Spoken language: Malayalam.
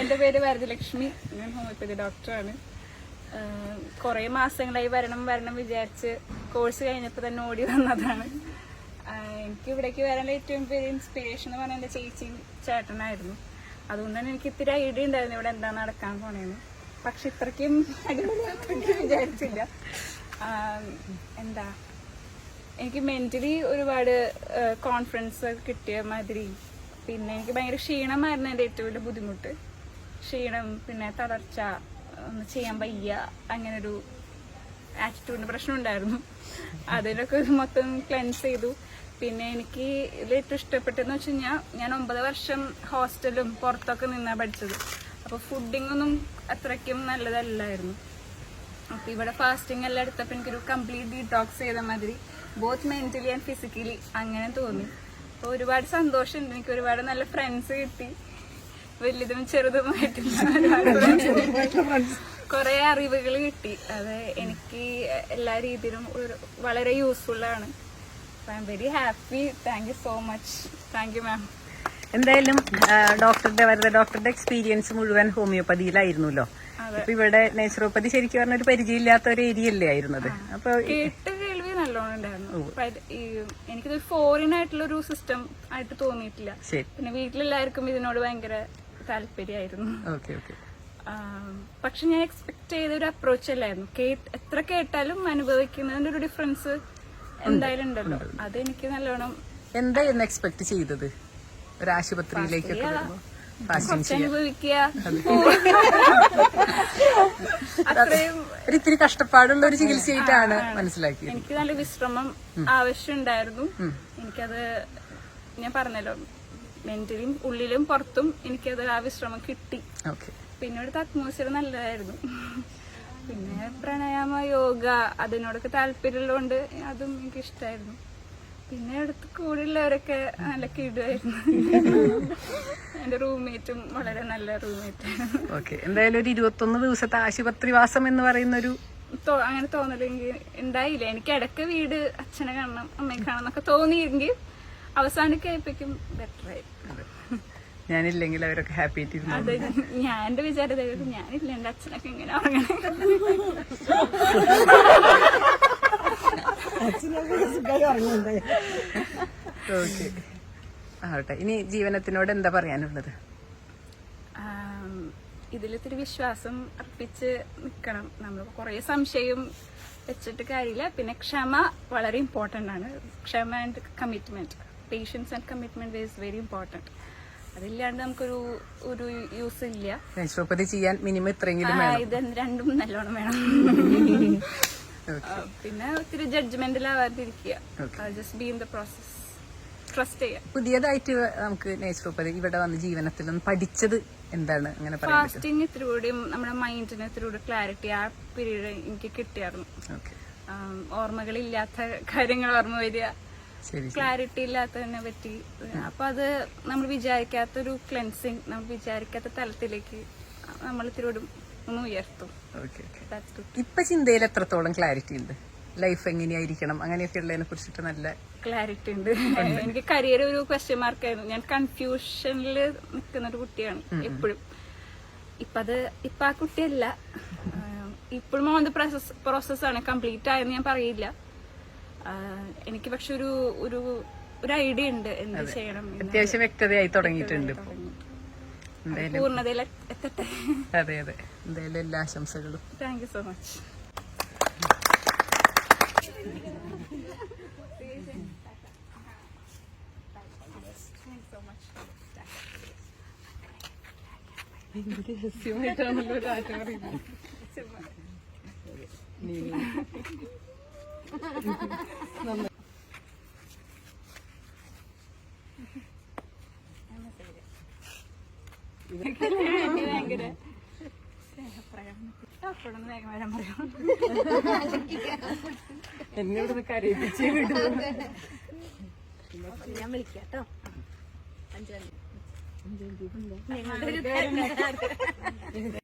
എന്റെ പേര് വരദലക്ഷ്മി. ഞാൻ ഹോമിയോപ്പതി ഡോക്ടറാണ്. കൊറേ മാസങ്ങളായി വരണം വരണം വിചാരിച്ച് കോഴ്സ് കഴിഞ്ഞപ്പോൾ തന്നെ ഓടി വന്നതാണ്. എനിക്ക് ഇവിടേക്ക് വരാനുള്ള ഏറ്റവും വലിയ ഇൻസ്പിറേഷൻ എന്ന് പറഞ്ഞാൽ എന്റെ ചേച്ചിയും ചേട്ടനായിരുന്നു. അതുകൊണ്ട് തന്നെ എനിക്ക് ഇത്തിരി ഐഡിയ ഉണ്ടായിരുന്നു ഇവിടെ എന്താ നടക്കാൻ പോണേന്ന്. പക്ഷെ ഇത്രക്കും വിചാരിച്ചില്ല. എന്താ എനിക്ക് മെന്റലി ഒരുപാട് കോൺഫിഡൻസ് കിട്ടിയ മാതിരി പിന്നെ എനിക്ക് ഭയങ്കര ക്ഷീണമായിരുന്നു എന്റെ ഏറ്റവും വലിയ ബുദ്ധിമുട്ട്. ക്ഷീണം പിന്നെ തളർച്ച ഒന്നും ചെയ്യാൻ വയ്യ അങ്ങനെ ഒരു ആറ്റിറ്റ്യൂഡിന് പ്രശ്നം ഉണ്ടായിരുന്നു അതിനൊക്കെ മൊത്തം ക്ലെൻസ് ചെയ്തു. പിന്നെ എനിക്ക് ഏറ്റവും ഇഷ്ടപ്പെട്ടതെന്ന് വെച്ച് കഴിഞ്ഞാൽ ഞാൻ ഒമ്പത് വർഷം ഹോസ്റ്റലും പുറത്തൊക്കെ നിന്നാണ് പഠിച്ചത്. അപ്പോൾ ഫുഡിംഗ് ഒന്നും അത്രയ്ക്കും നല്ലതല്ലായിരുന്നു. അപ്പൊ ഇവിടെ ഫാസ്റ്റിംഗ് എല്ലാം എടുത്തപ്പോ എനിക്കൊരു കംപ്ലീറ്റ് ഡീടോക്സ് ചെയ്ത മാതിരി ബോത്ത് മെന്റലി ആൻഡ് ഫിസിക്കലി അങ്ങനെ തോന്നി. അപ്പൊ ഒരുപാട് സന്തോഷമുണ്ട്. എനിക്ക് ഒരുപാട് നല്ല ഫ്രണ്ട്സ് കിട്ടി. വലുതും ചെറുതുമായിട്ടുള്ള കൊറേ അറിവുകൾ കിട്ടി. അത് എനിക്ക് എല്ലാ രീതിയിലും ഒരു വളരെ യൂസ്ഫുൾ ആണ്. I'm very happy thank you so much thank you ma'am എന്തായാലും ഡോക്ടറുടെ വരുന്ന ഡോക്ടറുടെ എക്സ്പീരിയൻസ് മുഴുവൻ ഹോമിയോപ്പതിയിലായിരുന്നല്ലോ. അപ്പൊ ഇവിടെ നേച്ചുറോപ്പതി ശരിക്കും പറഞ്ഞ ഒരു പരിചയമില്ലാത്ത ഒരു ഏരിയ അല്ലേ ആയിരുന്നത്? അപ്പൊ കേട്ട് കേൾവി നല്ലോണം ഉണ്ടായിരുന്നു. എനിക്കിതൊരു ഫോറിൻ ആയിട്ടുള്ള ഒരു സിസ്റ്റം ആയിട്ട് തോന്നിയിട്ടില്ല. പിന്നെ വീട്ടിലെല്ലാവർക്കും ഇതിനോട് ഭയങ്കര താല്പര്യമായിരുന്നു. പക്ഷെ ഞാൻ എക്സ്പെക്ട് ചെയ്ത ഒരു അപ്രോച്ച് അല്ലായിരുന്നു എത്ര കേട്ടാലും അനുഭവിക്കുന്നതിന്റെ ഒരു ഡിഫറൻസ് എന്തായാലും ഉണ്ടല്ലോ. അത് എനിക്ക് നല്ലോണം എന്തായിരുന്നു എക്സ്പെക്ട് ചെയ്തത്? ഒരു ആശുപത്രിയിലേക്കൊക്കെ വരുമ്പോ ഫാസ്റ്റിംഗ് കുറച്ച് ചെയ്യാൻ. അനുഭവിക്കുക. അത്രയും ഒരു ഇത്തിരി കഷ്ടപ്പാടുള്ള ഒരു ചികിത്സയായിട്ടാണ് മനസ്സിലാക്കിയത്. എനിക്ക് നല്ല വിശ്രമം ആവശ്യമുണ്ടായിരുന്നു. എനിക്കത് ഞാൻ പറഞ്ഞല്ലോ മെന്റലിയും ഉള്ളിലും പുറത്തും എനിക്കത് ആ വിശ്രമം കിട്ടി. പിന്നെ അറ്റ്മോസ്ഫിയർ നല്ലതായിരുന്നു. പിന്നെ പ്രാണായാമ യോഗ അതിനോടൊക്കെ താല്പര്യമുള്ളതുകൊണ്ട് അതും എനിക്ക് ഇഷ്ടമായിരുന്നു പിന്നെ അടുത്ത് കൂടെയുള്ളവരൊക്കെ നല്ല കിടുമായിരുന്നു എന്റെ റൂംമേറ്റും വളരെ നല്ല റൂംമേറ്റ് ഓക്കെ. എന്തായാലും ഒരു ഇരുപത്തൊന്ന് ദിവസത്തെ ആശുപത്രിവാസം എന്ന് പറയുന്ന ഒരു അങ്ങനെ തോന്നലെങ്കിൽ ഉണ്ടായില്ല. എനിക്ക് ഇടയ്ക്ക് വീട് അച്ഛനെ കാണണം അമ്മയെ കാണണം എന്നൊക്കെ തോന്നിയെങ്കിൽ അവസാനിക്കയപ്പോഴേക്കും ബെറ്റർ ആയി. ഞാനില്ലെങ്കിൽ അവരൊക്കെ ഹാപ്പി ആയിട്ടിരുന്നു അതെ ഞാൻ എന്റെ വിചാരം ഞാനില്ല എന്റെ അച്ഛനൊക്കെ ഇങ്ങനെ ഉറങ്ങണേ. ഓക്കെ. ആവട്ടെ. ഇനി ജീവനത്തിനോട് എന്താ പറയാനുള്ളത്? ഇതിലൊത്തിരി വിശ്വാസം അർപ്പിച്ച് നിൽക്കണം നമ്മൾ കുറേ സംശയം വെച്ചിട്ട് കാര്യമില്ല. പിന്നെ ക്ഷമ വളരെ ഇമ്പോർട്ടന്റ് ആണ്. ക്ഷമ and commitment patience and commitment is very important അതില്ലാണ്ട് നമുക്കൊരു ഒരു യൂസ് ഇല്ല. ചെയ്യാൻ മിനിമം ഇത്രയെങ്കിലും ആ, ഇത് രണ്ടും നല്ലോണം വേണം. പിന്നെ ഒത്തിരി ജഡ്ജ്മെന്റിലാവാതിരിക്കുക just be in the process trust ചെയ്യുക. പുതിയതായിട്ട് നമുക്ക് നാച്ചുറോപ്പതി ഇവിടെ വന്ന് ജീവനത്തിൽ നിന്ന് പഠിച്ചത് എന്താണ്? അങ്ങനെ ഫാസ്റ്റിംഗ് ഇത്തിരി നമ്മുടെ മൈൻഡിന് ഇത്തിരി ക്ലാരിറ്റി ആ പീരീഡ് എനിക്ക് കിട്ടിയായിരുന്നു. ഓക്കെ ഓർമ്മകളില്ലാത്ത കാര്യങ്ങൾ ഓർമ്മ വരിക. ക്ലാരിറ്റി ഇല്ലാത്തതിനെ പറ്റി. അപ്പൊ അത് നമ്മൾ വിചാരിക്കാത്തൊരു ക്ലെൻസിങ് നമ്മൾ വിചാരിക്കാത്ത തലത്തിലേക്ക് നമ്മൾ ഇത്തിരി ഒന്ന് ഉയർത്തും. ഇപ്പൊ ചിന്തയിൽ എത്രത്തോളം ക്ലാരിറ്റി ഉണ്ട്? ലൈഫ് എങ്ങനെയായിരിക്കണം? അങ്ങനെയൊക്കെ ഉള്ളതിനെ കുറിച്ചിട്ട് നല്ല ക്ലാരിറ്റി ഉണ്ട്. എനിക്ക് കരിയർ ഒരു ക്വസ്റ്റ്യൻ മാർക്ക് ആയിരുന്നു. ഞാൻ കൺഫ്യൂഷനിൽ നിൽക്കുന്ന ഒരു കുട്ടിയാണ് എപ്പോഴും. ഇപ്പൊ അത് ഇപ്പൊ ആ കുട്ടിയല്ല. ഇപ്പോഴും ഓൺ ദ പ്രോസസ് പ്രോസസ്സാണ് കംപ്ലീറ്റ് ആയെന്ന് ഞാൻ പറയില്ല. എനിക്ക് പക്ഷെ ഒരു ഒരു ഒരു ഐഡിയ ഉണ്ട് എന്ത് ചെയ്യണം. അത്യാവശ്യം വ്യക്തതയായി തുടങ്ങിയിട്ടുണ്ട് ഇപ്പൊ. എന്തായാലും പൂർണതയിൽ എത്തട്ടെ. അതെ അതെ. എന്തായാലും എല്ലാ ആശംസകളും. താങ്ക് യു സോ മച്ച് ഭയങ്കര വരാൻ എന്നോട് കരയിപ്പിച്ച് വിടൂ ഞാൻ വിളിക്കാം കേട്ടോ അഞ്ചാം തീയതി